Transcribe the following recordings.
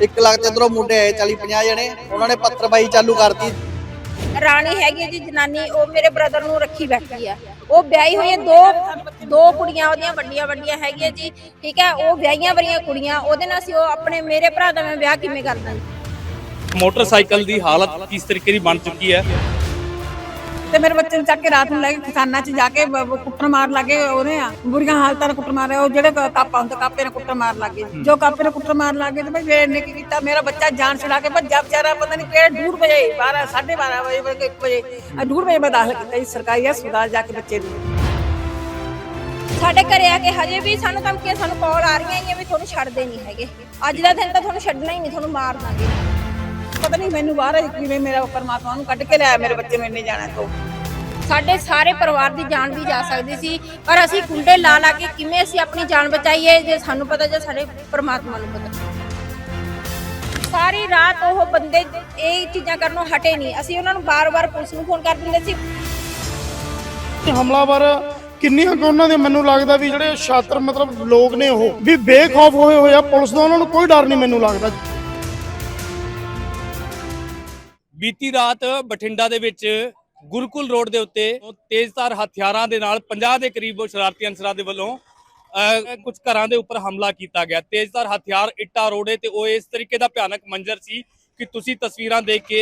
ਇੱਕ ਲੱਖ ਤੇ ਇੱਧਰੋਂ ਮੁੰਡੇ ਆਏ 40 50 ਜਣੇ ਉਹਨਾਂ ਨੇ ਪੱਤਰਬਾਈ ਚਾਲੂ ਕਰਤੀ। ਰਾਣੀ ਹੈਗੀ ਜੀ ਜਨਾਨੀ ਉਹ ਮੇਰੇ ਬ੍ਰਦਰ ਨੂੰ ਰੱਖੀ ਬੈਠੀ ਆ ਉਹ ਵਿਆਹੀ ਹੋਈ ਹੈ ਦੋ ਦੋ ਕੁੜੀਆਂ ਉਹਦੀਆਂ ਵੱਡੀਆਂ ਵੱਡੀਆਂ ਹੈਗੀਆਂ ਜੀ ਠੀਕ ਹੈ ਉਹ ਵਿਆਹੀਆਂ ਵਰੀਆਂ ਕੁੜੀਆਂ ਉਹਦੇ ਨਾਲ ਸੀ ਉਹ ਆਪਣੇ ਮੇਰੇ ਭਰਾ ਦਾ ਮੈਂ ਵਿਆਹ ਕਿਵੇਂ ਕਰਦਾ ਜੀ? ਮੋਟਰਸਾਈਕਲ ਦੀ ਹਾਲਤ ਕਿਸ ਤਰੀਕੇ ਦੀ ਬਣ ਚੁੱਕੀ ਹੈ? ਤੇ ਮੇਰੇ ਬੱਚੇ ਨੂੰ ਚੱਕ ਕੇ ਰਾਤ ਨੂੰ ਲੈ ਕੇ ਕਿਸਾਨਾਂ 'ਚ ਜਾ ਕੇ ਬ- ਬ- ਕੁੱਟਣ ਮਾਰ ਲੱਗੇ ਉਹਨੇ ਆ ਬੁਰੀਆਂ ਹਾਲਤਾਂ ਨਾਲ ਕੁੱਟਣ ਮਾਰਿਆ ਉਹ ਜਿਹੜੇ ਕ- ਕਾਪਾ ਹੁੰਦਾ ਕਾਪੇ ਨਾਲ ਕੁੱਟਣ ਮਾਰ ਲੱਗੇ ਜੋ ਕਾਪੇ ਨਾਲ ਕੁੱਟਣ ਮਾਰ ਲੱਗੇ ਤੇ ਮੈਂ ਫੇਰ ਨੇ ਕੀ ਕੀਤਾ ਮੇਰਾ ਬੱਚਾ ਜਾਨ ਛੁਡਾ ਕੇ ਭੱਜਾ ਵਿਚਾਰਾ ਪਤਾ ਨਹੀਂ ਕਿਹੜੇ ਡੂਢ ਵਜੇ 12 12:30 ਵਜੇ ਵਜੇ 1 ਵਜੇ ਆ ਡੂਢ ਵਜੇ ਮੈਂ ਦਾਖਲ ਕੀਤਾ ਜੀ ਸਰਕਾਰੀ ਹਸਪਤਾਲ ਜਾ ਕੇ ਬੱਚੇ ਨੂੰ। ਸਾਡੇ ਘਰੇ ਆ ਕੇ ਹਜੇ ਵੀ ਸਾਨੂੰ ਧਮਕੀਆਂ ਸਾਨੂੰ ਕਾਲ ਆ ਰਹੀਆਂ ਹੈਗੀਆਂ ਵੀ ਤੁਹਾਨੂੰ ਛੱਡਦੇ ਨਹੀਂ ਹੈਗੇ। ਅੱਜ ਦਾ ਦਿਨ ਤਾਂ ਤੁਹਾਨੂੰ ਛੱਡਣਾ ਹੀ ਨਹੀਂ ਤੁਹਾਨੂੰ ਮਾਰ ਦਾਂਗੇ। ਪਤਾ ਨਹੀਂ ਮੈਨੂੰ ਬਾਹਰ ਕਿਵੇਂ ਮੇਰਾ ਪਰਮਾਤਮਾ ਨੂੰ ਕੱਢ ਕੇ ਲਿਆ ਮੇਰੇ ਬੱਚੇ ਨੂੰ ਇੰਨੇ ਜਾਣਾ ਤੋਂ। ਸਾਡੇ ਸਾਰੇ ਪਰਿਵਾਰ ਦੀ ਜਾਨ ਵੀ ਜਾ ਸਕਦੀ ਸੀ ਪਰ ਅਸੀਂ ਕੁੰਡੇ ਲਾ ਲਾ ਕੇ ਕਿਵੇਂ ਅਸੀਂ ਆਪਣੀ ਜਾਨ ਬਚਾਈਏ ਜੇ ਸਾਨੂੰ ਪਤਾ ਜੇ ਸਾਡੇ ਪਰਮਾਤਮਾ ਨੂੰ ਪਤਾ। ਸਾਰੀ ਰਾਤ ਉਹ ਬੰਦੇ ਇਹ ਚੀਜ਼ਾਂ ਕਰਨੋਂ ਹਟੇ ਨਹੀਂ। ਅਸੀਂ ਉਹਨਾਂ ਨੂੰ ਬਾਰ-ਬਾਰ ਪੁਲਿਸ ਨੂੰ ਫੋਨ ਕਰ ਦਿੰਦੇ ਸੀ। ਕਿ ਹਮਲਾਵਰ ਕਿੰਨੀਆਂ ਕੁ ਉਹਨਾਂ ਦੇ ਮੈਨੂੰ ਲੱਗਦਾ ਵੀ ਜਿਹੜੇ ਛਾਤਰ ਮਤਲਬ ਲੋਕ ਨੇ ਉਹ ਵੀ ਬੇਖੌਫ ਹੋਏ ਹੋਏ ਆ ਪੁਲਿਸ ਦਾ ਉਹਨਾਂ ਨੂੰ ਕੋਈ ਡਰ ਨਹੀਂ ਮੈਨੂੰ ਲੱਗਦਾ। ਬੀਤੀ ਰਾਤ ਬਠਿੰਡਾ ਦੇ ਵਿੱਚ ਗੁਰਕੁਲ ਰੋਡ ਦੇ ਉੱਤੇ ਤੇਜ਼ਧਾਰ ਹਥਿਆਰਾਂ ਦੇ ਨਾਲ 50 ਦੇ ਕਰੀਬ ਸ਼ਰਾਰਤੀ ਅਨਸਰਾਂ ਦੇ ਵੱਲੋਂ ਅਹ, ਕੁਝ ਘਰਾਂ ਦੇ ਉੱਪਰ ਹਮਲਾ ਕੀਤਾ ਗਿਆ। ਤੇਜ਼ਧਾਰ ਹਥਿਆਰ ਇੱਟਾਂ ਰੋੜੇ ਤੇ ਉਹ ਇਸ ਤਰੀਕੇ ਦਾ ਭਿਆਨਕ ਮੰਜ਼ਰ ਸੀ ਕਿ ਤੁਸੀਂ ਤਸਵੀਰਾਂ ਦੇਖ ਕੇ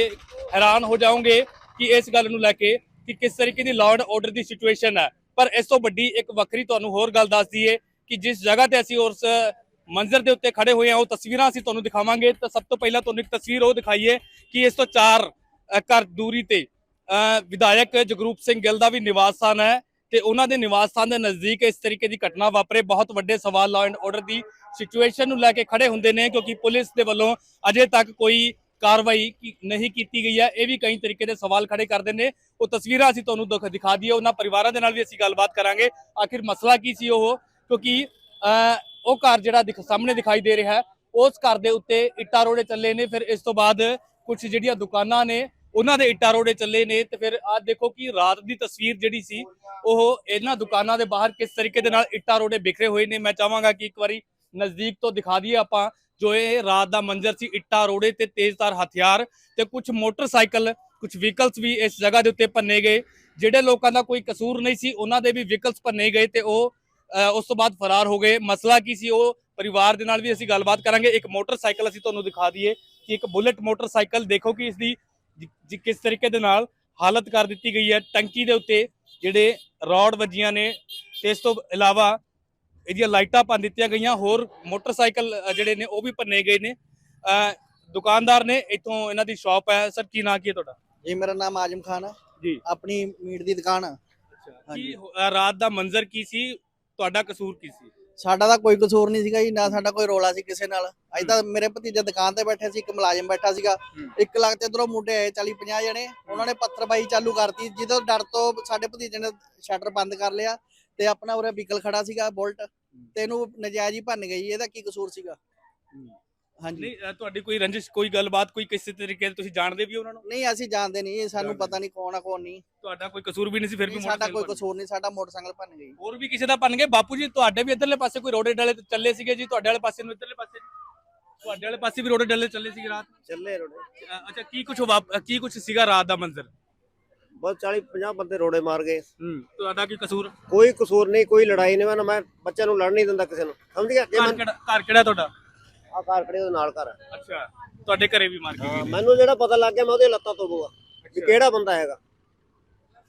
ਹੈਰਾਨ ਹੋ ਜਾਓਗੇ ਕਿ ਇਸ ਗੱਲ ਨੂੰ ਲੈ ਕੇ ਕਿ ਕਿਸ ਤਰੀਕੇ ਦੀ ਲਾਅ ਐਂਡ ਆਰਡਰ ਦੀ ਸਿਚੁਏਸ਼ਨ ਹੈ। ਪਰ ਇਸ ਤੋਂ ਵੱਡੀ ਇੱਕ ਵੱਖਰੀ ਤੁਹਾਨੂੰ ਹੋਰ ਗੱਲ ਦੱਸ ਦਈਏ ਕਿ ਜਿਸ ਜਗ੍ਹਾ ਤੇ ਅਸੀਂ ਉਸ ਮੰਜ਼ਰ ਦੇ ਉੱਤੇ ਖੜੇ ਹੋਏ ਆ ਉਹ ਤਸਵੀਰਾਂ ਅਸੀਂ ਤੁਹਾਨੂੰ ਦਿਖਾਵਾਂਗੇ। ਤਾਂ ਸਭ ਤੋਂ ਪਹਿਲਾਂ ਤੁਹਾਨੂੰ ਇੱਕ ਤਸਵੀਰ ਉਹ ਦਿਖਾਈਏ ਕਿ ਇਸ ਤੋਂ ਚਾਰ ਘਰ ਦੂਰੀ ਤੇ ਵਿਧਾਇਕ ਜਗਰੂਪ ਸਿੰਘ ਗਿੱਲ ਦਾ ਵੀ ਨਿਵਾਸ ਸਥਾਨ ਹੈ ਤੇ ਉਹਨਾਂ ਦੇ ਨਿਵਾਸ ਸਥਾਨ ਦੇ ਨਜ਼ਦੀਕ ਇਸ ਤਰੀਕੇ ਦੀ ਘਟਨਾ ਵਾਪਰੇ। ਬਹੁਤ ਵੱਡੇ ਸਵਾਲ ਲਾਅ ਐਂਡ ਆਰਡਰ ਦੀ ਸਿਚੁਏਸ਼ਨ ਨੂੰ ਲੈ ਕੇ ਖੜੇ ਹੁੰਦੇ ਨੇ ਕਿਉਂਕਿ ਪੁਲਿਸ ਦੇ ਵੱਲੋਂ ਅਜੇ ਤੱਕ ਕੋਈ ਕਾਰਵਾਈ ਨਹੀਂ ਕੀਤੀ ਗਈ ਹੈ। ਇਹ ਵੀ ਕਈ ਤਰੀਕੇ ਦੇ ਸਵਾਲ ਖੜੇ ਕਰਦੇ ਨੇ। ਉਹ ਤਸਵੀਰਾਂ ਅਸੀਂ ਤੁਹਾਨੂੰ ਦਿਖ- ਦਿਖਾ ਦਈਏ। ਉਹਨਾਂ ਪਰਿਵਾਰਾਂ ਦੇ ਨਾਲ ਵੀ ਅਸੀਂ ਗੱਲਬਾਤ ਕਰਾਂਗੇ। ਆਖਿਰ ਮਸਲਾ ਕੀ ਸੀ ਉਹ? ਕਿਉਂਕਿ ਅ, ਉਹ ਘਰ ਜਿਹੜਾ ਸਾਹਮਣੇ ਦਿਖਾਈ ਦੇ ਰਿਹਾ ਹੈ, ਉਸ ਘਰ ਦੇ ਉੱਤੇ ਇੱਟਾਂ ਰੋੜੇ ਚੱਲੇ ਨੇ, ਫਿਰ ਇਸ ਤੋਂ ਬਾਅਦ ਕੁਝ ਜਿਹੜੀਆਂ ਦੁਕਾਨਾਂ ਨੇ, ਉਹਨਾਂ ਦੇ ਇੱਟਾਂ ਰੋੜੇ ਚੱਲੇ ਨੇ ਤੇ ਫਿਰ ਆਹ ਦੇਖੋ ਕਿ ਰਾਤ ਦੀ ਤਸਵੀਰ ਜਿਹੜੀ ਸੀ, ਉਹ ਇਹਨਾਂ ਦੁਕਾਨਾਂ ਦੇ ਬਾਹਰ ਕਿਸ ਤਰੀਕੇ ਦੇ ਨਾਲ ਇੱਟਾਂ ਰੋੜੇ ਬਿਖਰੇ ਹੋਏ ਨੇ, ਮੈਂ ਚਾਹਾਂਗਾ ਕਿ ਇੱਕ ਵਾਰੀ ਨਜ਼ਦੀਕ ਤੋਂ ਦਿਖਾ ਦਈਏ ਆਪਾਂ, ਜੋ ਇਹ ਰਾਤ ਦਾ ਮੰਜ਼ਰ ਸੀ, ਇੱਟਾਂ ਰੋੜੇ ਤੇ ਤੇਜ਼ਧਾਰ ਹਥਿਆਰ ਤੇ ਕੁਝ ਮੋਟਰਸਾਈਕਲ ਕੁਝ ਵਹੀਕਲਸ ਵੀ ਇਸ ਜਗ੍ਹਾ ਦੇ ਉੱਤੇ ਭੰਨੇ ਗਏ, ਜਿਹੜੇ ਲੋਕਾਂ ਦਾ ਕੋਈ ਕਸੂਰ ਨਹੀਂ ਸੀ, ਉਹਨਾਂ ਦੇ ਵੀ ਵਹੀਕਲਸ ਭੰਨੇ ਗਏ ਤੇ ਉਹ ਉਸ ਤੋਂ ਬਾਅਦ ਫਰਾਰ ਹੋ ਗਏ। ਮਸਲਾ ਕੀ ਸੀ ਉਹ? ਪਰਿਵਾਰ ਦੇ ਨਾਲ ਵੀ ਅਸੀਂ ਗੱਲਬਾਤ ਕਰਾਂਗੇ। ਇੱਕ ਮੋਟਰਸਾਈਕਲ ਅਸੀਂ ਤੁਹਾਨੂੰ ਦਿਖਾ ਦਈਏ ਕਿ ਇੱਕ ਬੁਲਟ ਮੋਟਰਸਾਈਕਲ ਦੇਖੋ ਕਿ ਇਸ ਦੀ ਕਿਸ ਤਰੀਕੇ ਦੇ ਨਾਲ ਹਾਲਤ ਕਰ ਦਿੱਤੀ ਗਈ ਹੈ। ਟੰਕੀ ਦੇ ਉੱਤੇ ਜਿਹੜੇ ਰੌਡ ਵੱਜੀਆਂ ਨੇ ਤੇ ਇਸ ਤੋਂ ਇਲਾਵਾ ਇਹਦੀਆਂ ਲਾਈਟਾਂ ਭੰਨ ਦਿੱਤੀਆਂ ਗਈਆਂ। ਹੋਰ ਮੋਟਰਸਾਈਕਲ ਜਿਹੜੇ ਨੇ ਉਹ ਵੀ ਭੰਨੇ ਗਏ ਨੇ। ਦੁਕਾਨਦਾਰ ਨੇ ਇੱਥੋਂ ਇਹਨਾਂ ਦੀ ਸ਼ਾਪ ਹੈ। ਸਰ ਕੀ ਨਾਂ ਕੀ ਹੈ ਤੁਹਾਡਾ? ਜੀ ਮੇਰਾ ਨਾਮ ਆਜਮ ਖਾਨ ਹੈ। ਜੀ। ਆਪਣੀ ਮੀਟ ਦੀ ਦੁਕਾਨ ਕੀ। ਹੋ- ਰਾਤ ਦਾ ਮੰਜ਼ਰ ਕੀ ਸੀ? ਤੁਹਾਡਾ ਕਸੂਰ ਕੀ ਸੀ? ਸਾਡਾ ਤਾਂ ਕੋਈ ਕਸੂਰ ਨਹੀਂ ਸੀਗਾ ਜੀ ਨਾ ਸਾਡਾ ਕੋਈ ਰੋਲਾ ਸੀ ਕਿਸੇ ਨਾਲ। ਅੱਜ ਤਾਂ ਮੇਰੇ ਭਤੀਜਾ ਦੁਕਾਨ ਤੇ ਬੈਠੇ ਸੀ ਇੱਕ ਮੁਲਾਜ਼ਮ ਬੈਠਾ ਸੀਗਾ। ਇੱਕ ਲੱਖ ਤੇ ਇੱਧਰੋਂ ਮੁੰਡੇ ਆਏ 40 50 ਜਣੇ। ਉਹਨਾਂ ਨੇ ਪੱਤਰਬਾਈ ਚਾਲੂ ਕਰਤੀ। ਜਿਹਦੇ ਡਰ ਤੋਂ ਸਾਡੇ ਭਤੀਜੇ ਨੇ ਸ਼ਟਰ ਬੰਦ ਕਰ ਲਿਆ ਤੇ ਆਪਣਾ ਉਰੇ ਵਹੀਕਲ ਖੜਾ ਸੀਗਾ ਬੁਲਟ। ਤੇ ਇਹਨੂੰ ਨਜਾਇਜ਼ ਹੀ ਭੰਨ ਗਈ ਇਹਦਾ ਕੀ ਕਸੂਰ ਸੀਗਾ? ਹਾਂਜੀ। ਨਹੀਂ ਅ, ਤੁਹਾਡੀ ਕੋਈ ਰੰਜਿਸ਼ ਕੋਈ ਗੱਲਬਾਤ ਕੋਈ ਕਿਸੇ ਤਰੀਕੇ ਤੁਸੀਂ ਜਾਣਦੇ ਵੀ ਹੋ ਉਹਨਾਂ ਨੂੰ? ਨਹੀਂ ਅਸੀਂ ਜਾਣਦੇ ਨਹੀਂ ਇਹ ਸਾਨੂੰ ਪਤਾ ਨਹੀਂ। ਕੌਣ ਆ ਕੌਣ ਨਹੀਂ। ਤੁਹਾਡਾ ਕੋਈ ਕਸੂਰ ਵੀ ਨਹੀਂ ਸੀ ਫਿਰ ਵੀ ਨਹੀਂ, ਸਾਡਾ ਕੋਈ ਮੋਟਰਸਾਈਕਲ ਕਸੂਰ ਨਹੀਂ ਸਾਡਾ ਮੋਟਰਸਾਈਕਲ ਭੰਨ ਗਈ ਹੋਰ ਵੀ ਕਿਸੇ ਦਾ ਬਣ ਗਏ? ਬਾਪੂ ਜੀ ਤੁਹਾਡੇ ਵੀ ਇੱਧਰਲੇ ਪਾਸੇ ਕੋਈ ਰੋਡੇ ਡਲੇ ਚੱਲੇ ਸੀਗੇ ਜੀ ਤੁਹਾਡੇ ਵਾਲੇ ਪਾਸੇ ਨੂੰ ਇੱਧਰਲੇ ਪਾਸੇ? ਤੁਹਾਡੇ ਵਾਲੇ ਪਾਸੇ ਵੀ ਰੋਡੇ ਡਲੇ ਚੱਲੇ ਸੀਗੇ ਰਾਤ? ਚੱਲੇ ਰੋੜੇ ਅ, ਅੱਛਾ ਕੀ ਕੁਝ ਕੀ ਕੁਝ ਸੀਗਾ ਰਾਤ ਦਾ ਮੰਜ਼ਰ ਬਸ 40 50 ਬੰਦੇ ਰੋੜੇ ਮਾਰ ਗਏ। ਹੂੰ ਤੁਹਾਡਾ ਕੀ ਕਸੂਰ? ਕੋਈ ਕਸੂਰ ਨਹੀਂ ਕੋਈ ਲੜਾਈ ਨਹੀਂ ਮੈਂ ਮੈਂ ਬੱਚਿਆਂ ਨੂੰ ਲੜ ਨਹੀਂ ਦਿੰਦਾ ਕਿਸੇ ਨੂੰ। ਸਮਝ ਗਿਆ? ਜੇ ਘਰ ਮੈਂ ਕਿਹੜਾ ਘਰ ਕਿਹੜਾ ਤੁਹਾਡਾ? ਆ ਕਾਰ ਖੜੇ ਉਹਦੇ ਨਾਲ ਕਰ ਅੱਛਾ ਤੁਹਾਡੇ ਘਰੇ ਵੀ ਮਾਰ ਕੇ ਗਏ ਨੇ। ਮੈਨੂੰ ਜਿਹੜਾ ਪਤਾ ਲੱਗ ਗਿਆ ਮੈਂ ਉਹਦੇ ਲੱਤਾਂ ਤੋੜੂਗਾ ਵੀ ਕਿਹੜਾ ਬੰਦਾ ਹੈਗਾ।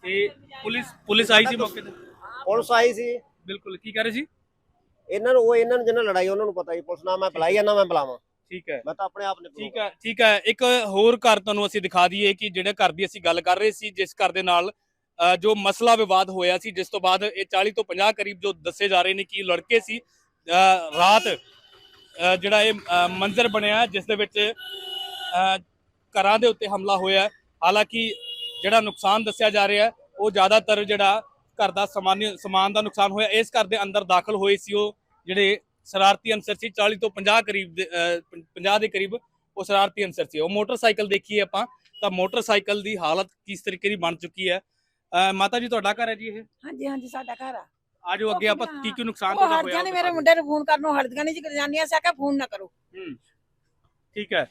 ਤੇ ਪੁਲਿਸ ਪੁਲਿਸ ਆਈ ਸੀ ਮੌਕੇ ਤੇ? ਪੁਲਿਸ ਆਈ ਸੀ। ਬਿਲਕੁਲ ਕੀ ਕਰ ਰਹੇ ਸੀ? ਇਹਨਾਂ ਨੂੰ ਉਹ ਇਹਨਾਂ ਨੂੰ ਜਿਹਨਾਂ ਲੜਾਈ ਉਹਨਾਂ ਨੂੰ ਪਤਾ ਸੀ। ਪੁਲਿਸ ਨਾ ਮੈਂ ਬੁਲਾਈ ਆ ਨਾ ਮੈਂ ਬੁਲਾਵਾਂ। ਠੀਕ ਹੈ। ਮੈਂ ਤਾਂ ਆਪਣੇ ਆਪ ਨੇ ਠੀਕ ਹੈ ਠੀਕ ਹੈ। ਇੱਕ ਹੋਰ ਘਰ ਤੁਹਾਨੂੰ ਅਸੀਂ ਦਿਖਾ ਦਈਏ ਕਿ ਜਿਹੜੇ ਘਰ ਦੀ ਅਸੀਂ ਗੱਲ ਕਰ ਰਹੇ ਸੀ ਜਿਸ ਘਰ ਦੇ ਨਾਲ ਅ, ਜੋ ਮਸਲਾ ਵਿਵਾਦ ਹੋਇਆ ਸੀ ਜਿਸ ਤੋਂ ਬਾਅਦ ਇਹ 40 ਤੋਂ 50 ਕਰੀਬ ਜੋ ਦੱਸੇ ਜਾ ਰਹੇ ਨੇ ਕਿ ਲੜਕੇ ਸੀ ਅ, ਰਾਤ ਜਿਹੜਾ ਇਹ ਮੰਜ਼ਰ ਬਣਿਆ ਜਿਸ ਦੇ ਵਿੱਚ ਘਰਾਂ ਦੇ ਉੱਤੇ ਹਮਲਾ ਹੋਇਆ ਹਾਲਾਂਕਿ ਜਿਹੜਾ ਨੁਕਸਾਨ ਦੱਸਿਆ ਜਾ ਰਿਹਾ ਉਹ ਜ਼ਿਆਦਾਤਰ ਜਿਹੜਾ ਘਰ ਦਾ ਸਮਾਨ ਸਮਾਨ ਦਾ ਨੁਕਸਾਨ ਹੋਇਆ। ਇਸ ਘਰ ਦੇ ਅੰਦਰ ਦਾਖਲ ਹੋਏ ਸੀ ਉਹ ਜਿਹੜੇ ਸ਼ਰਾਰਤੀ ਅਨਸਰ ਸੀ 40 ਤੋਂ 50 ਕਰੀਬ ਦੇ, ਅ, 50 ਦੇ ਕਰੀਬ ਉਹ ਸ਼ਰਾਰਤੀ ਅਨਸਰ ਸੀ। ਉਹ ਮੋਟਰਸਾਈਕਲ ਦੇਖੀਏ ਆਪਾਂ ਤਾਂ ਮੋਟਰਸਾਈਕਲ ਦੀ ਹਾਲਤ ਕਿਸ ਤਰੀਕੇ ਦੀ ਬਣ ਚੁੱਕੀ ਹੈ? ਅ, ਮਾਤਾ ਜੀ ਤੁਹਾਡਾ ਘਰ ਹੈ ਜੀ ਇਹ? ਹਾਂਜੀ ਹਾਂਜੀ ਸਾਡਾ ਘਰ ਆ। ਆਜੋ ਅੱਗੇ ਆਪਾਂ ਕੀ ਕੀ ਨੁਕਸਾਨ ਉਹ ਤੁਹਾਡਾ ਨਹੀਂ ਮੇਰੇ ਮੁੰਡੇ ਨੂੰ ਫੋਨ ਕਰਨ ਨੂੰ ਹਟਦੀਆਂ ਨਹੀਂ ਜੀ ਜਾਨੀਆਂ ਸਿਆ ਕਿ ਫੋਨ ਨਾ ਕਰੋ। ਹੂੰ। ਠੀਕ ਹੈ।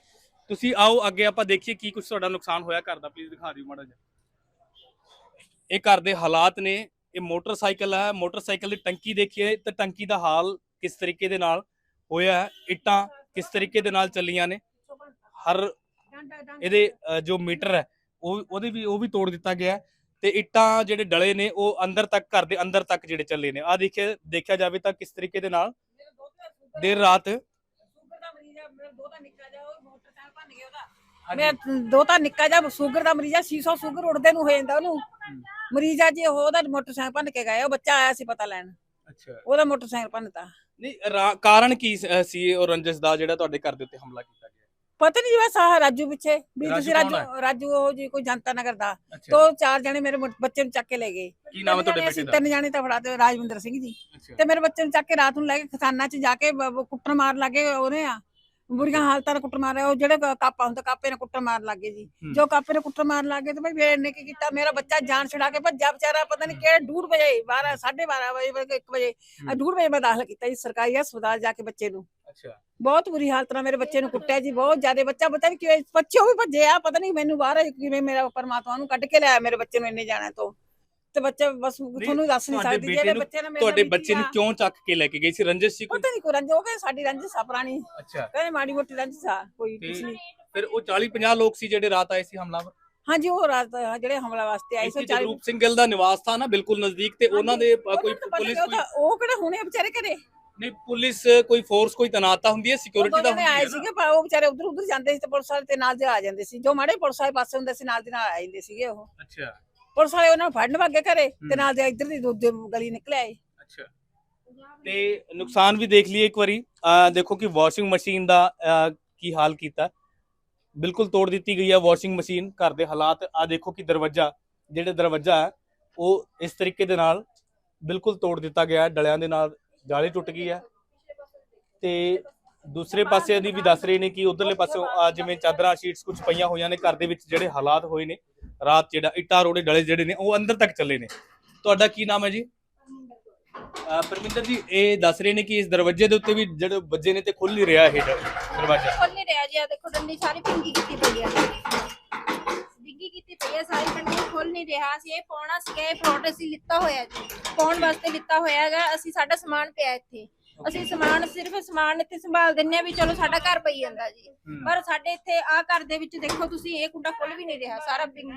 ਤੁਸੀਂ ਆਓ ਅੱਗੇ ਆਪਾਂ ਦੇਖੀਏ ਕੀ ਕੁਝ ਤੁਹਾਡਾ ਨੁਕਸਾਨ ਹੋਇਆ ਘਰ ਦਾ ਪਲੀਜ਼ ਦਿਖਾ ਦਿਓ ਮਾੜਾ ਜਿਹਾ। ਇਹ ਘਰ ਦੇ ਹਾਲਾਤ ਨੇ ਇਹ ਮੋਟਰਸਾਈਕਲ ਹੈ ਮੋਟਰਸਾਈਕਲ ਦੀ ਟੰਕੀ ਦੇਖੀਏ ਤੇ ਟੰਕੀ ਦਾ ਹਾਲ ਕਿਸ ਤਰੀਕੇ ਦੇ ਨਾਲ ਹੋਇਆ ਹੈ ਇੱਟਾਂ ਕਿਸ ਤਰੀਕੇ ਦੇ ਨਾਲ ਚੱਲੀਆਂ ਨੇ। ਹਰ ਇਹਦੇ ਜੋ ਮੀਟਰ ਹੈ ਉਹ ਉਹਦੇ ਵੀ ਉਹ ਵੀ ਤੋੜ ਦਿੱਤਾ ਗਿਆ ਹੈ। ਤੇ ਇੱਟਾਂ ਜਿਹੜੇ ਡਲੇ ਨੇ ਉਹ ਅੰਦਰ ਤੱਕ ਘਰ ਦੇ ਅੰਦਰ ਤੱਕ ਜਿਹੜੇ ਚੱਲੇ ਨੇ। ਆ ਦੇਖਿਆ ਦੇਖਿਆ ਜਾਵੇ ਤਾਂ ਕਿਸ ਤਰੀਕੇ ਦੇ ਨਾਲ? ਦੇਰ ਰਾਤ। ਮੈਂ ਦੋ ਤਾਂ ਨਿੱਕਾ ਜਿਹਾ ਸ਼ੂਗਰ ਦਾ ਮਰੀਜ਼ ਆ 600 ਸ਼ੂਗਰ ਉੜਦੇ ਨੂੰ ਹੋ ਜਾਂਦਾ ਉਹਨੂੰ। ਮਰੀਜ਼ ਆ ਜੀ ਉਹ ਉਹਦਾ ਮੋਟਰਸਾਈਕਲ ਭੰਨ ਕੇ ਗਏ ਉਹ ਬੱਚਾ ਆਇਆ ਸੀ ਪਤਾ ਲੈਣ। ਅੱਛਾ। ਉਹਦਾ ਮੋਟਰਸਾਈਕਲ ਭੰਨਤਾ। ਨਹੀਂ ਰਾ- ਕਾਰਨ ਕੀ ਸ- ਉਹ ਰੰਜਸ ਦਾ ਜਿਹੜਾ ਤੁਹਾਡੇ ਘਰ ਦੇ ਉੱਤੇ ਹਮਲਾ ਕੀਤਾ ਗਿਆ? ਪਤਾ ਨਹੀਂ ਜਿਵੇਂ ਸਾਹ ਰਾਜੂ ਪਿੱਛੇ ਵੀ ਤੁਸੀਂ ਰਾਜੂ ਰਾਜੂ ਉਹ ਜੀ ਕੋਈ ਜਨਤਾ ਨਗਰ ਦਾ ਤੋ ਚਾਰ ਜਣੇ ਮੇਰੇ ਬੱਚੇ ਨੂੰ ਚੱਕ ਕੇ ਲੈ ਗਏ। ਕੀ ਨਾਮ ਹੈ ਤੁਹਾਡੇ ਬੇਟੇ ਦਾ? ਤਿੰਨ ਜਾਣੇ ਤਾਂ ਫੜਾ ਤੇ ਰਾਜਵਿੰਦਰ ਸਿੰਘ ਜੀ। ਤੇ ਮੇਰੇ ਬੱਚੇ ਨੂੰ ਚੱਕ ਕੇ ਰਾਤ ਨੂੰ ਲੈ ਕੇ ਖਸਾਨਾ 'ਚ ਜਾ ਕੇ ਕੁੱਟਣ ਮਾਰ ਲੱਗੇ ਉਹਨੇ ਆ। ਬੁਰੀਆਂ ਹਾਲਤਾਂ ਨਾਲ ਕੁੱਟਣ ਮਾਰਿਆ ਉਹ ਜਿਹੜੇ ਕ- ਕਾਪਾ ਹੁੰਦਾ ਕਾਪੇ ਨਾਲ ਕੁੱਟਣ ਮਾਰ ਲੱਗੇ ਜੀ। ਜੋ ਕਾਪੇ ਨਾਲ ਕੁੱਟਣ ਮਾਰ ਲੱਗੇ ਤੇ ਭਾਈ ਫੇਰ ਇਹਨੇ ਕੀ ਕੀਤਾ? ਮੇਰਾ ਬੱਚਾ ਜਾਨ ਛੁਡਾ ਕੇ ਭੱਜਾ ਵਿਚਾਰਾ ਪਤਾ ਨਹੀਂ ਕਿਹੜੇ ਡੂਢ ਵਜੇ 12 12:30 ਵਜੇ 1 ਵਜੇ। ਹੂੰ। ਆ ਡੂਢ ਵਜੇ ਮੈਂ ਦਾਖਲ ਕੀਤਾ ਜੀ ਸਰਕਾਰੀ ਹਸਪਤਾਲ ਜਾ ਕੇ ਬੱਚੇ ਨੂੰ। ਅੱਛਾ। ਬਹੁਤ ਬੁਰੀ ਹਾਲਤ ਨਾਲ ਮੇਰੇ ਬੱਚੇ ਨੂੰ ਕੁੱਟਿਆ ਜੀ ਬਹੁਤ ਜ਼ਿਆਦਾ। ਬੱਚਾ ਪਤਾ ਨਹੀਂ ਕਿਵੇਂ ਬੱਚੇ ਉਹ ਵੀ ਭੱਜੇ ਆ ਪਤਾ ਨਹੀਂ ਮੈਨੂੰ ਬਾਹਰ ਕਿਵੇਂ ਮੇਰਾ ਪਰਮਾਤਮਾ ਨੂੰ ਕੱਢ ਕੇ ਲਿਆਇਆ ਮੇਰੇ ਬੱਚੇ ਨੂੰ ਇੰਨੇ ਜਾਣਾ ਤੋਂ। ਤੇ ਬੱਚਾ ਬਸ ਤੁਹਾਨੂੰ ਦੱਸ ਨਹੀਂ ਸਕਦੀ ਜਿਹੜੇ ਬੱਚੇ ਨੇ ਮੇਰੇ ਤੁਹਾਡੇ ਬੱਚੇ ਨੂੰ ਕਿਉਂ ਚੱਕ ਕੇ ਲੈ ਕੇ ਗਏ ਸੀ? ਰੰਜਸ ਸੀ ਆ, ਕੋਈ? ਪਤਾ ਨਹੀਂ ਕੋਈ ਰੰਜ ਉਹ ਕਹਿੰਦੇ ਸਾਡੀ ਰੰਜ ਸਾ ਪੁਰਾਣੀ। ਅੱਛਾ। ਕਹਿੰਦੇ ਮਾੜੀ ਮੋਟੀ ਰੰਜ ਸਾ ਕੋਈ ਕੁਛ ਨਹੀਂ ਫਿਰ ਉਹ 40 50 ਲੋਕ ਸੀ ਜਿਹੜੇ ਰਾਤ ਆਏ ਸੀ ਹਮਲਾਵਰ? ਹਾਂਜੀ ਉਹ ਰਾਤ ਜਿਹੜੇ ਹਮਲਾ ਵਾਸਤੇ ਆਏ ਸੋ ਚਾਲੀ ਜਗਰੂਪ ਸਿੰਘ ਗਿੱਲ ਦਾ ਨਿਵਾਸ ਥਾ ਨਾ ਬਿਲਕੁਲ ਨਜ਼ਦੀਕ ਤੇ ਉਹਨਾਂ ਦੇ ਕੋਈ ਪੁਲਿਸ ਕੋਈ ਉਹ ਕਿਹੜੇ ਹੁਣੇ ਵਿਚਾਰੇ ਘਰੇ? ਨਹੀਂ ਪੁਲਿਸ ਕੋਈ ਫੋਰਸ ਕੋਈ ਤਨਾਤਾ ਹੁੰਦੀ ਹੈ ਸਿਕਿਉਰਿਟੀ ਦੋ ਹੁੰਦੀ ਆਏ ਹੈ ਨਾ। ਸੀਗੇ ਪਰ ਉਹ ਵਿਚਾਰੇ ਉਧਰ ਉਧਰ ਜਾਂਦੇ ਸੀ ਤੇ ਪੁਲਿਸ ਵਾਲੇ ਤੇ ਨਾਲ ਦੇ ਆ ਜਾਂਦੇ ਸੀ। ਜੋ ਮਾੜੇ ਪੁਲਿਸ ਵਾਲੇ ਪਾਸੇ ਹੁੰਦੇ ਸੀ ਨਾਲ ਦੇ ਨਾਲ ਆ ਜਾਂਦੇ ਸੀਗੇ ਉਹ। ਅੱਛਾ। ਪੁਲਿਸ ਵਾਲੇ ਉਹਨਾਂ ਨੂੰ ਫੜਨ ਵਾਗੇ ਘਰੇ। ਤੇ ਨਾਲ ਦੇ ਇੱਧਰ ਦੀ ਦੂਜੇ ਗਲੀ ਨਿਕਲੇ ਆਏ। ਅੱਛਾ। ਤੇ ਨੁਕਸਾਨ ਵੀ ਦੇਖ ਲਈਏ ਇੱਕ ਵਾਰੀ। ਦੇਖੋ ਕਿ ਵਾਸ਼ਿੰਗ ਮਸ਼ੀਨ ਦਾ ਕੀ ਹਾਲ ਕੀਤਾ। ਬਿਲਕੁਲ ਤੋੜ ਦਿੱਤੀ ਗਈ ਹੈ ਵਾਸ਼ਿੰਗ ਮਸ਼ੀਨ ਘਰ ਦੇ ਹਾਲਾਤ। ਆ ਦੇਖੋ ਕਿ ਦਰਵਾਜ਼ਾ ਜਿਹੜਾ ਦਰਵਾਜ਼ਾ ਹੈ ਉਹ ਇਸ ਤਰੀਕੇ ਦੇ ਨਾਲ ਬਿਲਕੁਲ ਤੋੜ ਦਿੱਤਾ ਗਿਆ ਹੈ। ਡਲਿਆਂ ਦੇ ਨਾਲ ਜਾਲੀ ਟੁੱਟ ਗਈ ਹੈ। ਤੇ ਦੂਸਰੇ ਪਾਸੇ ਦੀ ਵੀ ਦੱਸ ਰਹੇ ਨੇ ਕਿ ਉਧਰਲੇ ਪਾਸੇ ਜਿਵੇਂ ਚਾਦਰਾਂ ਸ਼ੀਟਸ ਕੁਝ ਪਈਆਂ ਹੋਈਆਂ ਨੇ। ਘਰ ਦੇ ਵਿੱਚ ਜਿਹੜੇ ਹਾਲਾਤ ਹੋਏ ਨੇ ਰਾਤ ਜਿਹੜਾ ਇੱਟਾਂ ਰੋੜੇ ਡਲੇ ਜਿਹੜੇ ਨੇ, ਉਹ ਅੰਦਰ ਤੱਕ ਚੱਲੇ ਨੇ। ਤੁਹਾਡਾ ਕੀ ਨਾਮ ਹੈ ਜੀ? ਪਰਮਿੰਦਰ ਜੀ, ਇਹ ਦੱਸ ਰਹੇ ਨੇ ਕਿ ਇਸ ਦਰਵਾਜ਼ੇ ਦੇ ਉੱਤੇ ਵੀ ਜਿਹੜੇ ਵੱਜੇ ਨੇ ਤੇ ਖੁੱਲ ਨਹੀਂ ਰਿਹਾ ਇਹ ਦਰਵਾਜ਼ਾ। ਖੁੱਲ ਨਹੀਂ ਰਿਹਾ ਜੀ ਆ ਦੇਖੋ, ਡੰਡੀ ਸਾਰੀ ਪਿੰਗੀ ਕੀਤੀ ਪਈ ਆ। ਡਿੱਗੀ ਕੀਤੀ ਪਈ ਆ, ਸਾਰੀ ਡੰਡੀ ਖੁੱਲ ਨਹੀਂ ਰਿਹਾ। ਸੀ ਇਹ ਪਾਉਣਾ ਸੀਗਾ, ਇਹ ਪਲਾਟ ਅਸੀਂ ਲਿੱਤਾ ਹੋਇਆ ਜੀ। ਪਾਉਣ ਵਾਸਤੇ ਲਿੱਤਾ ਹੋਇਆ ਹੈਗਾ, ਅਸੀਂ ਸਾਡਾ ਸਮਾਨ ਪਿਆ ਇੱਥੇ। ਅਸੀਂ ਸਮਾਨ ਸਿਰਫ ਸਮਾਨ ਇੱਥੇ ਸੰਭਾਲ ਦਿੰਨੇ ਆ ਵੀ ਚਲੋ ਸਾਡਾ ਘਰ ਪਈ ਜਾਂਦਾ ਜੀ। ਪਰ ਸਾਡੇ ਇੱਥੇ ਆ ਘਰ ਦੇ ਵਿੱਚ ਦੇਖੋ ਤੁਸੀਂ ਇਹ ਕੁੰਡਾ ਖੁੱਲ ਵੀ ਨਹੀਂ ਰਿਹਾ ਸਾਰਾ ਪਿੰਗ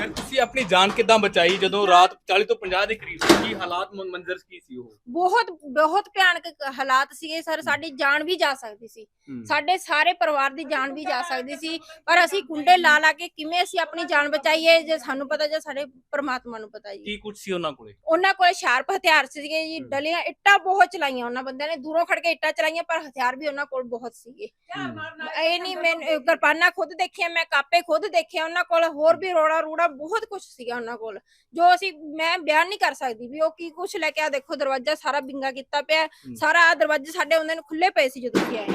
ਫਿਰ ਤੁਸੀਂ ਆਪਣੀ ਜਾਨ ਕਿੱਦਾਂ ਬਚਾਈ? ਜਦੋਂ ਰਾਤ 40 ਤੋਂ 50 ਦੇ ਕਰੀਬ ਸੀ ਕੀ ਹਾਲਾਤ ਮੰ- ਮੰਜ਼ਰ ਕੀ ਸੀ ਉਹ? ਬਹੁਤ ਬਹੁਤ ਭਿਆਨਕ ਹਾਲਾਤ ਸੀਗੇ ਸਰ ਸਾਡੀ ਜਾਨ ਵੀ ਜਾ ਸਕਦੀ ਸੀ। ਸਾਡੇ ਸਾਰੇ ਪਰਿਵਾਰ ਦੀ ਜਾਨ ਵੀ ਜਾ ਸਕਦੀ ਸੀ ਪਰ ਅਸੀਂ ਕੁੰਡੇ ਲਾ ਲਾ ਕੇ ਕਿਵੇਂ ਅਸੀਂ ਆਪਣੀ ਜਾਨ ਬਚਾਈਏ ਜੇ ਸਾਨੂੰ ਪਤਾ ਜੇ ਸਾਡੇ ਪ੍ਰਮਾਤਮਾ ਨੂੰ ਪਤਾ ਜੀ। ਕੀ ਕੁਝ ਸੀ ਉਹਨਾਂ ਕੋਲੇ? ਉਹਨਾਂ ਕੋਲ ਸ਼ਾਰਪ ਹਥਿਆਰ ਸੀਗੇ ਜੀ ਡਲੀਆਂ ਇੱਟਾਂ ਬਹੁਤ ਚਲਾਈਆਂ ਉਹਨਾਂ ਬੰਦਿਆਂ ਨੇ ਦੂਰੋਂ ਖੜ ਕੇ ਇੱਟਾਂ ਚਲਾਈਆਂ ਪਰ ਹਥਿਆਰ ਵੀ ਉਹਨਾਂ ਕੋਲ ਬਹੁਤ ਸੀਗੇ। ਇਹ ਨਹੀਂ ਮੈਂ ਕਿਰਪਾਨਾਂ ਖੁਦ ਦੇਖੀਆਂ ਮੈਂ ਕਾਪੇ ਖੁਦ ਦੇਖੇ ਉਹਨਾਂ ਕੋਲ ਹੋਰ ਵੀ ਰੋੜਾ ਰੂੜਾ ਬਹੁਤ ਕੁਝ ਸੀਗਾ ਉਹਨਾਂ ਕੋਲ। ਜੋ ਅਸੀਂ ਮੈਂ ਬਿਆਨ ਨਹੀਂ ਕਰ ਸਕਦੀ ਵੀ ਉਹ ਕੀ ਕੁਝ ਲੈ ਕੇ ਆ ਦੇਖੋ ਦਰਵਾਜ਼ਾ ਸਾਰਾ ਬਿੰਗਾ ਕੀਤਾ ਪਿਆ। ਹੈ। ਸਾਰਾ ਆਹ ਦਰਵਾਜ਼ੇ ਸਾਡੇ ਉਹਨਾਂ ਨੂੰ ਖੁੱਲੇ ਪਏ ਸੀ ਜਦੋਂ ਅਸੀਂ ਆਏ।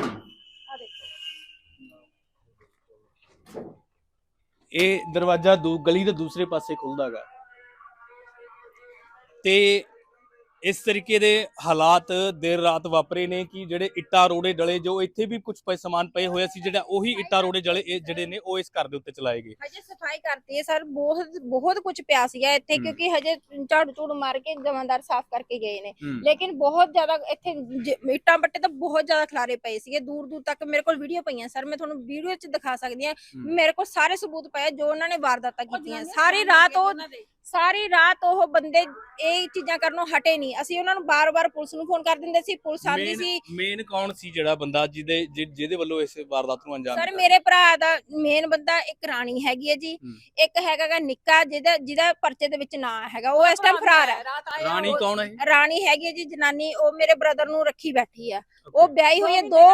ਆ ਦੇਖੋ। ਇਹ ਦਰਵਾਜ਼ਾ ਦੂ ਗਲੀ ਦੇ ਦੂਸਰੇ ਪਾਸੇ ਖੁੱਲਦਾ ਗਾ। ਤੇ ਇਸ ਤਰੀਕੇ ਦੇ ਹਾਲਾਤ ਦੇਰ ਰਾਤ ਵਾਪਰੇ ਨੇ ਕਿ ਜਿਹੜੇ ਇੱਟਾਂ ਰੋੜੇ ਡਲੇ ਜੋ ਇੱਥੇ ਵੀ ਕੁਝ ਪਏ ਸਮਾਨ ਪਏ ਹੋਏ ਸੀ ਜਿਹੜਾ ਉਹੀ ਇੱਟਾਂ ਰੋੜੇ ਡਲੇ ਇਹ ਜਿਹੜੇ ਨੇ ਉਹ ਇਸ ਘਰ ਦੇ ਉੱਤੇ ਚਲਾਏ ਗਏ ਹਜੇ ਸਫ਼ਾਈ ਕਰਤੀ ਹੈ ਸਰ ਬਹੁਤ ਬਹੁਤ ਕੁਝ ਪਿਆ ਸੀਗਾ ਇੱਥੇ। ਕਿਉਂਕਿ ਹਜੇ ਝਾੜੂ ਝੂੜੂ ਮਾਰ ਕੇ ਜਮਾਂਦਾਰ ਸਾਫ਼ ਕਰਕੇ ਗਏ ਨੇ। ਲੇਕਿਨ ਬਹੁਤ ਜ਼ਿਆਦਾ ਇੱਥੇ ਜ- ਇੱਟਾਂ ਬੱਟੇ ਤਾਂ ਬਹੁਤ ਜ਼ਿਆਦਾ ਖਲਾਰੇ ਪਏ ਸੀਗੇ ਦੂਰ ਦੂਰ ਤੱਕ ਮੇਰੇ ਕੋਲ ਵੀਡੀਓ ਪਈਆਂ ਸਰ ਮੈਂ ਤੁਹਾਨੂੰ ਵੀਡੀਓ 'ਚ ਦਿਖਾ ਸਕਦੀ ਹਾਂ। ਮੇਰੇ ਕੋਲ ਸਾਰੇ ਸਬੂਤ ਪਏ ਜੋ ਉਹਨਾਂ ਨੇ ਵਾਰਦਾਤਾਂ ਕੀਤੀਆਂ ਸਾਰੀ ਰਾਤ ਉਹ ਸਾਰੀ ਰਾਤ ਉਹ ਬੰਦੇ ਇਹ ਚੀਜ਼ਾਂ ਕਰਨੋਂ ਹਟੇ ਨਹੀਂ ਅਸੀਂ ਉਹਨਾਂ ਨੂੰ ਬਾਰ-ਬਾਰ ਪੁਲਿਸ ਨੂੰ ਫੋਨ ਕਰ ਦਿੰਦੇ ਸੀ ਪੁਲਿਸ ਆਉਂਦੀ ਸੀ। ਮੇਨ ਕੌਣ ਸੀ ਜਿਹੜਾ ਬੰਦਾ ਜਿਹਦੇ ਜਿ- ਜਿਹਦੇ ਵੱਲੋਂ ਇਸ ਵਾਰਦਾਤ ਨੂੰ ਅੰਜਾਮ ਸਰ ਦਿੱਤਾ? ਮੇਰੇ ਭਰਾ ਦਾ ਮੇਨ ਬੰਦਾ ਇੱਕ ਰਾਣੀ ਹੈਗੀ ਹੈ ਜੀ। ਹਮ। ਇੱਕ ਹੈਗਾਗਾ ਨਿੱਕਾ ਜਿਹਦਾ ਜਿਹਦਾ ਪਰਚੇ ਦੇ ਵਿੱਚ ਨਾਂ ਹੈਗਾ ਉਹ ਇਸ ਟਾਈਮ ਫਰਾਰ ਹੈ। ਰਾਣੀ ਕੌਣ ਹੈ ਰਾਣੀ ਹੈਗੀ ਹੈ ਜੀ ਜਨਾਨੀ ਉਹ ਮੇਰੇ ਬ੍ਰਦਰ ਨੂੰ ਰੱਖੀ ਬੈਠੀ ਆ ਉਹ ਵਿਆਹੀ ਹੋਈ ਹੈ ਦੋ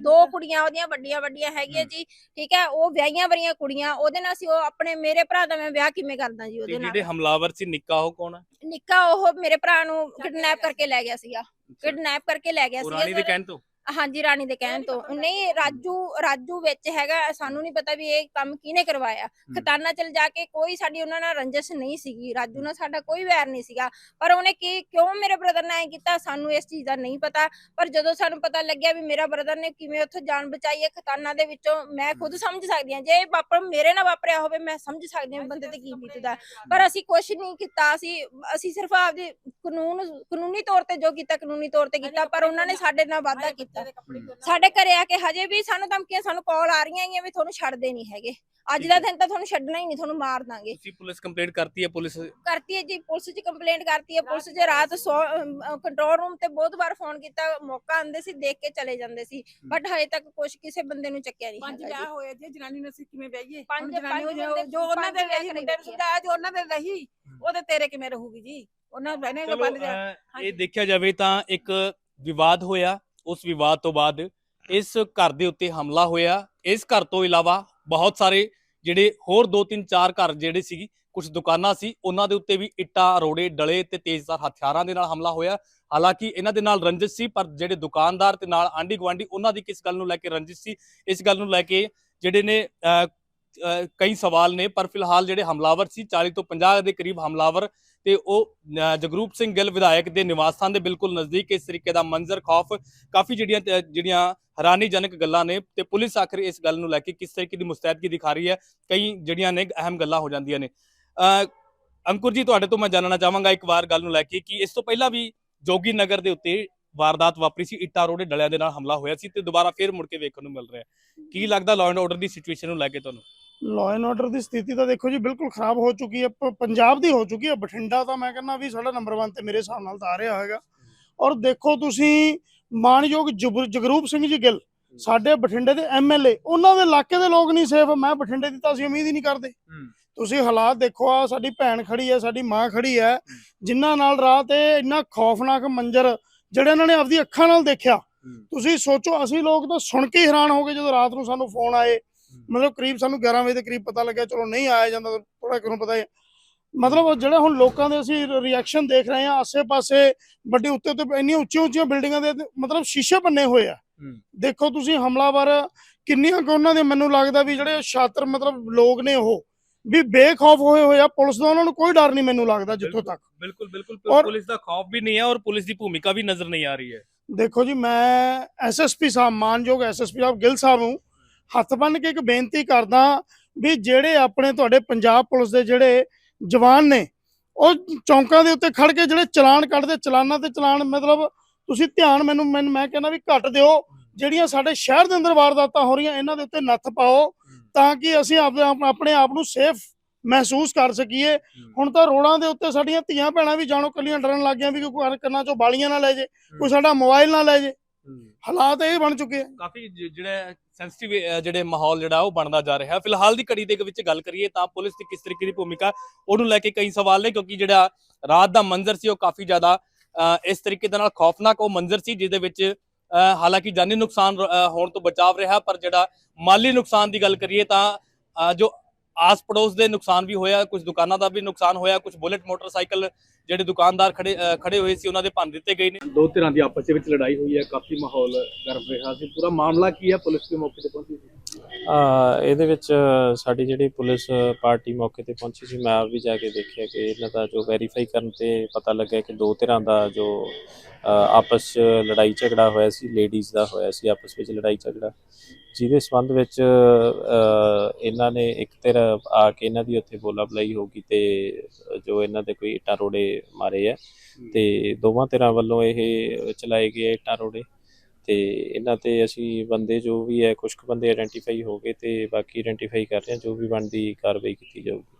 ਦੋ ਕੁੜੀਆਂ ਉਹਦੀਆਂ ਵੱਡੀਆਂ ਵੱਡੀਆਂ ਹੈਗੀਆਂ ਜੀ ਠੀਕ ਹੈ ਉਹ ਵਿਆਹੀਆਂ ਵਰੀਆਂ ਕੁੜੀਆਂ ਉਹਦੇ ਨਾਲ ਸੀ ਉਹ ਆਪਣੇ ਮੇਰੇ ਭਰਾ ਦਾ ਮੈਂ ਵਿਆਹ ਕਿਵੇਂ ਕਰਦਾ ਜੀ ਤੇ ਉਹਦੇ ਨਾਲ। ਜਿਹੜੇ ਹਮਲਾਵਰ ਸੀ ਨਿੱਕਾ ਉਹ ਕੌਣ ਹੈ? ਨਿੱਕਾ ਉਹ ਮੇਰੇ ਭਰਾ ਨੂੰ ਕਿਡਨੈਪ ਕਰਕੇ ਲੈ ਗਿਆ ਸੀਗਾ। ਕਿਡਨੈਪ ਕਰਕੇ ਲੈ ਗਿਆ ਸੀਗਾ ਰਾਣੀ ਦੇ। ਕਹਿਣ ਤੋਂ? ਹਾਂਜੀ ਰਾਣੀ ਦੇ ਕਹਿਣ ਤੋਂ। ਨਹੀਂ ਰਾਜੂ ਰਾਜੂ ਵਿੱਚ ਹੈਗਾ ਸਾਨੂੰ ਨਹੀਂ ਪਤਾ ਵੀ ਇਹ ਕੰਮ ਕਿਹਨੇ ਕਰਵਾਇਆ। ਖਤਾਨਾ ਚਲ ਜਾ ਕੇ ਕੋਈ ਸਾਡੀ ਉਹਨਾਂ ਨਾਲ ਰੰਜਿਸ਼ ਨਹੀਂ ਸੀਗੀ। ਰਾਜੂ ਨਾਲ ਸਾਡਾ ਕੋਈ ਵੈਰ ਨਹੀਂ ਸੀਗਾ। ਪਰ ਉਹਨੇ ਕੀ ਕਿਉਂ ਮੇਰੇ ਬ੍ਰਦਰ ਨੇ ਐ ਕੀਤਾ ਸਾਨੂੰ ਇਸ ਚੀਜ਼ ਦਾ ਨਹੀਂ ਪਤਾ। ਪਰ ਜਦੋਂ ਸਾਨੂੰ ਪਤਾ ਲੱਗਿਆ ਵੀ ਮੇਰਾ ਬ੍ਰਦਰ ਨੇ ਕਿਵੇਂ ਉੱਥੋਂ ਜਾਨ ਬਚਾਈ ਹੈ ਖਤਾਨਾ ਦੇ ਵਿੱਚੋਂ ਮੈਂ ਖੁਦ ਸਮਝ ਸਕਦੀ ਹਾਂ। ਜੇ ਇਹ ਵਾਪਰ ਮੇਰੇ ਨਾਲ ਵਾਪਰਿਆ ਹੋਵੇ ਮੈਂ ਸਮਝ ਸਕਦੀ ਹਾਂ ਬੰਦੇ ਤੇ ਕੀ ਬੀਤਦਾ। ਪਰ ਅਸੀਂ ਕੁਝ ਨਹੀਂ ਕੀਤਾ ਅਸੀਂ ਅਸੀਂ ਸਿਰਫ ਆਪਦੇ ਕਾਨੂੰਨ ਕਾਨੂੰਨੀ ਤੌਰ ਤੇ ਜੋ ਕੀਤਾ ਕਾਨੂੰਨੀ ਤੌਰ ਤੇ ਕੀਤਾ ਪਰ ਉਹਨਾਂ ਨੇ ਸਾਡੇ ਨਾਲ ਵਾਅਦਾ ਕੀਤਾ। ਸਾਡੇ ਘਰੇ ਆ ਕੇ ਹਜੇ ਵੀ ਸਾਨੂੰ ਧਮਕੀਆਂ ਸਾਨੂੰ ਕਾਲ ਆ ਰਹੀਆਂ ਹੈਗੀਆਂ ਵੀ ਤੁਹਾਨੂੰ ਛੱਡਦੇ ਨਹੀਂ ਹੈਗੇ। ਅੱਜ ਦਾ ਦਿਨ ਤਾਂ ਤੁਹਾਨੂੰ ਛੱਡਣਾ ਹੀ ਨਹੀਂ ਤੁਹਾਨੂੰ ਮਾਰ ਦਾਂਗੇ। ਤੁਸੀਂ ਪੁਲਿਸ ਕੰਪਲੇਂਟ ਕਰਤੀ ਹੈ ਪੁਲਿਸ ਕਰਤੀ ਹੈ ਜੀ ਪੁਲਿਸ 'ਚ ਕੰਪਲੇਂਟ ਕਰਤੀ ਹੈ ਪੁਲਿਸ 'ਚ ਰਾਤ ਕੰਟਰੋਲ ਰੂਮ ਤੇ ਬਹੁਤ ਵਾਰ ਫੋਨ ਕੀਤਾ ਮੌਕਾ ਆਂਦੇ ਸੀ ਦੇਖ ਕੇ ਚਲੇ ਜਾਂਦੇ ਸੀ। ਬਟ ਹਜੇ ਤੱਕ ਕੁਝ ਕਿਸੇ ਬੰਦੇ ਨੂੰ ਚੱਕਿਆ ਨਹੀਂ ਪੰਜ ਵਿਆਹ ਜੀ। ਹੋਏ ਜੇ ਜਨਾਨੀ ਨੂੰ ਅਸੀਂ ਕਿਵੇਂ ਵਿਆਹੀਏ? ਪੰਜ- ਪੰਜ ਜੋ- ਜੋ ਉਹਨਾਂ ਪੰਜ ਦੇ ਰਹੀ ਮੁੰਡੇ ਨੂੰ ਸਮਝਾਇਆ ਜੋ ਉਹਨਾਂ ਦੇ ਰਹੀ ਉਹਦੇ ਤੇਰੇ ਕਿਵੇਂ ਰਹੂਗੀ ਜੀ? ਉਹਨਾਂ ਚਲੋ ਬੰਦ ਅਹ, ਇਹ ਦੇਖਿਆ ਜਾਵੇ ਤਾਂ ਇੱਕ ਵਿਵਾਦ ਹੋਇਆ। ਉਸ ਵਿਵਾਦ ਤੋਂ ਬਾਅਦ ਇਸ ਘਰ ਦੇ ਉੱਤੇ ਹਮਲਾ ਹੋਇਆ। ਇਸ ਘਰ ਤੋਂ ਇਲਾਵਾ ਬਹੁਤ ਸਾਰੇ ਜਿਹੜੇ ਹੋਰ ਦੋ ਤਿੰਨ ਚਾਰ ਘਰ ਜਿਹੜੇ ਸੀ ਕੁਝ ਦੁਕਾਨਾਂ ਸੀ ਉਹਨਾਂ ਦੇ ਉੱਤੇ ਵੀ ਇੱਟਾਂ ਰੋੜੇ ਡਲੇ ਤੇ ਤੇਜ਼ਧਾਰ ਹਥਿਆਰਾਂ ਦੇ ਨਾਲ ਹਮਲਾ ਹੋਇਆ। ਹਾਲਾਂਕਿ ਇਹਨਾਂ ਦੇ ਨਾਲ ਰੰਜਿਸ਼ ਸੀ ਪਰ ਜਿਹੜੇ ਦੁਕਾਨਦਾਰ ਤੇ ਨਾਲ ਆਂਢੀ ਗੁਆਂਢੀ ਉਹਨਾਂ ਦੀ ਕਿਸ ਗੱਲ ਨੂੰ ਲੈ ਕੇ ਰੰਜਿਸ਼ ਸੀ ਇਸ ਗੱਲ ਨੂੰ ਲੈ ਕੇ ਜਿਹੜੇ ਨੇ ਅਹ, ਕਈ ਸਵਾਲ ਨੇ ਪਰ ਫਿਲਹਾਲ ਜਿਹੜੇ ਹਮਲਾਵਰ ਸੀ 40 ਤੋਂ 50 ਦੇ ਕਰੀਬ ਹਮਲਾਵਰ ਤੇ ਉਹ ਜਗਰੂਪ ਸਿੰਘ ਗਿੱਲ ਵਿਧਾਇਕ ਦੇ ਨਿਵਾਸ ਸਥਾਨ ਦੇ ਬਿਲਕੁਲ ਨਜ਼ਦੀਕ ਇਸ ਤਰੀਕੇ ਦਾ ਮੰਜ਼ਰ ਖੌਫ ਕਾਫੀ ਜਿਹੜੀਆਂ ਜਿਹੜੀਆਂ ਹੈਰਾਨੀਜਨਕ ਗੱਲਾਂ ਨੇ ਤੇ ਪੁਲਿਸ ਆਖਰ ਇਸ ਗੱਲ ਨੂੰ ਲੈ ਕੇ ਕਿਸ ਤਰੀਕੇ ਦੀ ਮੁਸਤੈਦਗੀ ਦਿਖਾ ਰਹੀ ਹੈ ਕਈ ਜਿਹੜੀਆਂ ਨੇ ਅਹਿਮ ਗੱਲਾਂ ਹੋ ਜਾਂਦੀਆਂ ਨੇ। ਅਹ, ਅੰਕੁਰ ਜੀ ਤੁਹਾਡੇ ਤੋਂ ਮੈਂ ਜਾਣਨਾ ਚਾਹਾਂਗਾ ਇੱਕ ਵਾਰ ਗੱਲ ਨੂੰ ਲੈ ਕੇ ਕਿ ਇਸ ਤੋਂ ਪਹਿਲਾਂ ਵੀ ਜੋਗੀ ਨਗਰ ਦੇ ਉੱਤੇ ਵਾਰਦਾਤ ਵਾਪਰੀ ਸੀ ਇੱਟਾਂ ਰੋੜੇ ਡਲਿਆਂ ਦੇ ਨਾਲ ਹਮਲਾ ਹੋਇਆ ਸੀ ਤੇ ਦੁਬਾਰਾ ਫੇਰ ਮੁੜ ਕੇ ਵੇਖਣ ਨੂੰ ਮਿਲ ਰਿਹਾ ਕੀ ਲੱਗਦਾ ਲਾਅ ਐਂਡ ਆਰਡਰ ਦੀ ਸਿਚੁਏਸ਼ਨ ਨੂੰ ਲੈ ਕੇ ਤੁਹਾਨੂੰ? ਲਾਅ ਐਂਡ ਆਰਡਰ ਦੀ ਸਥਿਤੀ ਤਾਂ ਦੇਖੋ ਜੀ ਬਿਲਕੁਲ ਖਰਾਬ ਹੋ ਚੁੱਕੀ ਹੈ, ਪ- ਪੰਜਾਬ ਦੀ ਹੋ ਚੁੱਕੀ ਹੈ। ਬਠਿੰਡਾ ਤਾਂ ਮੈਂ ਕਹਿੰਦਾ ਵੀ ਸਾਡਾ ਨੰਬਰ 1 ਤੇ ਮੇਰੇ ਹਿਸਾਬ ਨਾਲ ਤਾਂ ਆ ਰਿਹਾ ਹੋਵੇਗਾ ਔਰ ਦੇਖੋ ਤੁਸੀਂ ਮਾਨਯੋਗ ਜਗਰੂਪ ਸਿੰਘ ਜੀ ਗਿੱਲ, ਸਾਡੇ ਬਠਿੰਡੇ ਦੇ ਐਮਐਲਏ ਉਹਨਾਂ ਦੇ ਇਲਾਕੇ ਦੇ ਲੋਕ ਨਹੀਂ ਸੇਫ ਮੈਂ ਬਠਿੰਡੇ ਦੀ ਤਾਂ ਅਸੀਂ ਉਮੀਦ ਹੀ ਨਹੀਂ ਕਰਦੇ। ਤੁਸੀਂ ਹਾਲਾਤ ਦੇਖੋ ਆ ਸਾਡੀ ਭੈਣ ਖੜੀ ਹੈ, ਸਾਡੀ ਮਾਂ ਖੜੀ ਹੈ। ਜਿਨ੍ਹਾਂ ਨਾਲ ਰਾਹ ਤੇ ਇੰਨਾ ਖੌਫਨਾਕ ਮੰਜ਼ਰ, ਜਿਹੜੇ ਇਹਨਾਂ ਨੇ ਆਪਦੀ ਅੱਖਾਂ ਨਾਲ ਦੇਖਿਆ। ਤੁਸੀਂ ਸੋਚੋ, ਅਸੀਂ ਲੋਕ ਤਾਂ ਸੁਣ ਕੇ ਹੀ ਹੈਰਾਨ ਹੋ ਗਏ ਜਦੋਂ ਰਾਤ ਨੂੰ ਸਾਨੂੰ ਫੋਨ ਆਏ। ਮਤਲਬ ਕਰੀਬ ਸਾਨੂੰ 11 ਵਜੇ ਦੇ ਕਰੀਬ ਪਤਾ ਲੱਗਿਆ ਚਲੋ ਨਹੀਂ ਆਇਆ ਜਾਂਦਾ ਥੋੜਾ ਕਿਉਂ ਪਤਾ ਹੈ ਮਤਲਬ ਉਹ ਜਿਹੜੇ ਹੁਣ ਲੋਕਾਂ ਦੇ ਅਸੀਂ ਰਿਐਕਸ਼ਨ ਦੇਖ ਰਹੇ ਹਾਂ ਆਸੇ-ਪਾਸੇ ਵੱਡੇ ਉੱਤੇ ਉੱਤੇ ਇੰਨੀਆਂ ਉੱਚੀਆਂ ਉੱਚੀਆਂ ਬਿਲਡਿੰਗਾਂ ਦੇ ਮਤਲਬ ਸ਼ੀਸ਼ੇ ਬੰਨੇ ਹੋਏ ਆ। ਦੇਖੋ ਤੁਸੀਂ ਹਮਲਾਵਰ ਕਿੰਨੀਆਂ ਕੁ ਉਹਨਾਂ ਦੇ ਮੈਨੂੰ ਲੱਗਦਾ ਵੀ ਜਿਹੜੇ ਸ਼ਾਤਰ ਮਤਲਬ ਲੋਕ ਨੇ ਉਹ ਵੀ ਬੇਖੌਫ ਹੋਏ ਹੋਏ ਆ ਪੁਲਿਸ ਦਾ ਉਹਨਾਂ ਨੂੰ ਕੋਈ ਡਰ ਨਹੀਂ ਮੈਨੂੰ ਲੱਗਦਾ ਜਿੱਥੋਂ ਤੱਕ। ਬਿਲਕੁਲ ਬਿਲਕੁਲ ਪੁਲਿਸ ਦਾ ਖੌਫ ਵੀ ਨਹੀਂ ਹੈ ਔਰ ਪੁਲਿਸ ਦੀ ਭੂਮਿਕਾ ਵੀ ਨਜ਼ਰ ਨਹੀਂ ਆ ਰਹੀ ਹੈ। ਦੇਖੋ ਜੀ ਮੈਂ ਐਸਐਸਪੀ ਸਾਹਿਬ ਮਾਨਯੋਗ ਐਸਐਸਪੀ ਸਾਹਿਬ ਗਿੱਲ ਸਾਹਿਬ ਨੂੰ ਹੱਥ ਬੰਨ ਕੇ ਇੱਕ ਬੇਨਤੀ ਕਰਦਾ ਵੀ ਜਿਹੜੇ ਆਪਣੇ ਤੁਹਾਡੇ ਪੰਜਾਬ ਪੁਲਿਸ ਦੇ ਜਿਹੜੇ ਜਵਾਨ ਨੇ ਉਹ ਚੌਂਕਾਂ ਦੇ ਉੱਤੇ ਖੜ ਕੇ ਜਿਹੜੇ ਚਲਾਨ ਕੱਢਦੇ ਚਲਾਨਾਂ ਤੇ ਚਲਾਨ ਮਤਲਬ ਤੁਸੀਂ ਧਿਆਨ ਮੈਨੂੰ ਮੈਂ ਕਹਿੰਦਾ ਵੀ ਘੱਟ ਦਿਓ ਜਿਹੜੀਆਂ ਸਾਡੇ ਸ਼ਹਿਰ ਦੇ ਅੰਦਰ ਵਾਰਦਾਤਾਂ ਹੋ ਰਹੀਆਂ ਇਹਨਾਂ ਦੇ ਉੱਤੇ ਨੱਥ ਪਾਓ ਤਾਂ ਕਿ ਅਸੀਂ ਆਪਣੇ ਆਪ ਨੂੰ ਸੇਫ ਮਹਿਸੂਸ ਕਰ ਸਕੀਏ। ਹੁਣ ਤਾਂ ਰੋਡਾਂ ਦੇ ਉੱਤੇ ਸਾਡੀਆਂ ਧੀਆਂ ਭੈਣਾਂ ਵੀ ਜਾਣੋ ਕੱਲੀਆਂ ਡਰਨ ਲੱਗ ਗਈਆਂ ਵੀ ਕੋਈ ਕੰਨਾਂ ਚੋਂ ਬਾਲੀਆਂ ਨਾ ਲੈ ਜੇ ਕੋਈ ਸਾਡਾ ਮੋਬਾਈਲ ਨਾ ਲੈ ਜੇ। ਹਾਲਾਤ ਇਹ ਬਣ ਚੁੱਕੇ ਆ। ਕਾਫੀ ਜਿਹੜਾ ਸੈਂਸਿਟਿਵ ਜਿਹੜੇ ਮਾਹੌਲ ਜਿਹੜਾ ਉਹ ਬਣਦਾ ਜਾ ਰਿਹਾ। ਫਿਲਹਾਲ ਦੀ ਘੜੀ ਦੇ ਵਿੱਚ ਗੱਲ ਕਰੀਏ ਤਾਂ ਪੁਲਿਸ ਦੀ ਕਿਸ ਤਰੀਕੇ ਦੀ ਭੂਮਿਕਾ ਉਹਨੂੰ ਲੈ ਕੇ ਕਈ ਸਵਾਲ ਨੇ ਕਿਉਂਕਿ ਜਿਹੜਾ ਰਾਤ ਦਾ ਮੰਜ਼ਰ ਸੀ ਉਹ ਕਾਫੀ ਜ਼ਿਆਦਾ ਇਸ ਤਰੀਕੇ ਦੇ ਨਾਲ ਖੌਫਨਾਕ ਉਹ ਮੰਜ਼ਰ ਸੀ ਜਿਹਦੇ ਵਿੱਚ ਹਾਲਾਂਕਿ ਜਾਨੀ ਨੁਕਸਾਨ ਹੋਣ ਤੋਂ ਬਚਾਵ ਰਿਹਾ ਪਰ ਜਿਹੜਾ ਮਾਲੀ ਨੁਕਸਾਨ ਦੀ ਗੱਲ ਕਰੀਏ ਤਾਂ ਜੋ ਆਸ ਪੜੋਸ ਦੇ ਨੁਕਸਾਨ ਵੀ ਹੋਇਆ ਕੁਝ ਦੁਕਾਨਾਂ ਦਾ ਵੀ ਨੁਕਸਾਨ ਹੋਇਆ ਕੁਝ ਬੁਲਟ ਮੋਟਰਸਾਈਕਲ ਜਿਹੜੇ ਦੁਕਾਨਦਾਰ ਖੜੇ ਖੜੇ ਹੋਏ ਸੀ ਉਹਨਾਂ ਦੇ ਭੰਨ ਦਿੱਤੇ ਗਏ ਨੇ। ਦੋ ਧਿਰਾਂ ਦੀ ਆਪਸ ਵਿੱਚ ਲੜਾਈ ਹੋਈ ਹੈ ਕਾਫੀ ਮਾਹੌਲ ਗਰਮ ਰਿਹਾ ਸੀ। ਪੂਰਾ ਮਾਮਲਾ ਕੀ ਹੈ? ਪੁਲਿਸ ਦੇ ਮੌਕੇ ਤੇ ਪਹੁੰਚੀ ਸੀ। ਆ ਇਹਦੇ ਵਿੱਚ ਸਾਡੀ ਜਿਹੜੀ ਪੁਲਿਸ ਪਾਰਟੀ ਮੌਕੇ ਤੇ ਪਹੁੰਚੀ ਸੀ ਮੈਂ ਆਪ ਵੀ ਜਾ ਕੇ ਦੇਖਿਆ ਕਿ ਇਹਨਾਂ ਦਾ ਜੋ ਵੈਰੀਫਾਈ ਕਰਨ ਤੇ ਪਤਾ ਲੱਗਾ ਕਿ ਦੋ ਧਿਰਾਂ ਦਾ ਜੋ ਆਪਸ 'ਚ ਲੜਾਈ ਝਗੜਾ ਹੋਇਆ ਸੀ ਲੇਡੀਜ਼ ਦਾ ਹੋਇਆ ਸੀ ਆਪਸ ਵਿੱਚ ਲੜਾਈ ਝਗੜਾ। ਜਿਹਦੇ ਸੰਬੰਧ ਵਿੱਚ ਇਹਨਾਂ ਨੇ ਇੱਕ ਧਿਰ ਆ ਕੇ ਇਹਨਾਂ ਦੀ ਉੱਥੇ ਬੋਲਾ ਬਲਾਈ ਹੋ ਗਈ ਤੇ ਜੋ ਇਹਨਾਂ ਦੇ ਕੋਈ ਇੱਟਾਂ ਰੋੜੇ ਮਾਰੇ ਆ ਤੇ ਦੋਵਾਂ ਧਿਰਾਂ ਵੱਲੋਂ ਇਹ ਚਲਾਏ ਗਏ ਇੱਟਾਂ ਰੋੜੇ ਤੇ ਇਹਨਾਂ ਤੇ ਅਸੀਂ ਬੰਦੇ ਜੋ ਵੀ ਹੈ ਕੁਝ ਕੁ ਬੰਦੇ ਆਇਡੈਂਟੀਫਾਈ ਹੋ ਗਏ ਤੇ ਬਾਕੀ ਆਇਡੈਂਟੀਫਾਈ ਕਰ ਰਹੇ ਹਾਂ ਜੋ ਵੀ ਬਣਦੀ ਕਾਰਵਾਈ ਕੀਤੀ ਜਾਊਗੀ।